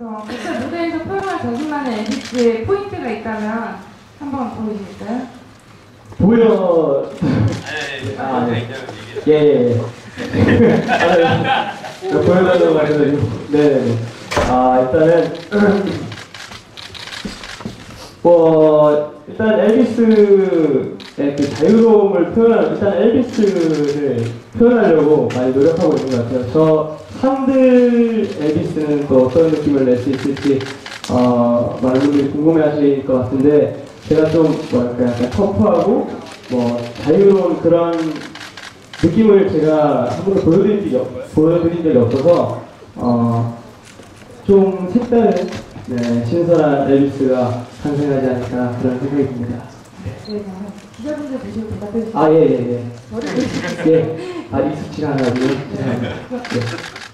어, 그래서 목소리 무대에서 표현한 자신만의 에디스의 포인트가 있다면 한번 보여주실까요? 보여. 아 네. 아, 네. 예, 예. 예, 예. 아, 네. 보여달라고 말해서, 네, 네. 아, 일단은. 뭐, 일단 엘비스의 그 자유로움을 표현할, 일단 엘비스를 표현하려고 많이 노력하고 있는 것 같아요. 저 상들 엘비스는 또 어떤 느낌을 낼 수 있을지, 어, 많은 분들이 궁금해 하실 것 같은데, 제가 좀, 뭐랄까, 약간 터프하고, 뭐, 자유로운 그런 느낌을 제가 한 번도 보여드린 적이, 없- 보여드린 적이 없어서, 어, 좀 색다른, 네, 신선한 엘비스가 탄생하지 않을까 그런 생각이 듭니다. 네, 기자분들 보시고 대답해 주세요. 아, 예, 예, 예. 저를 예, 아. 죄송합니다. 네.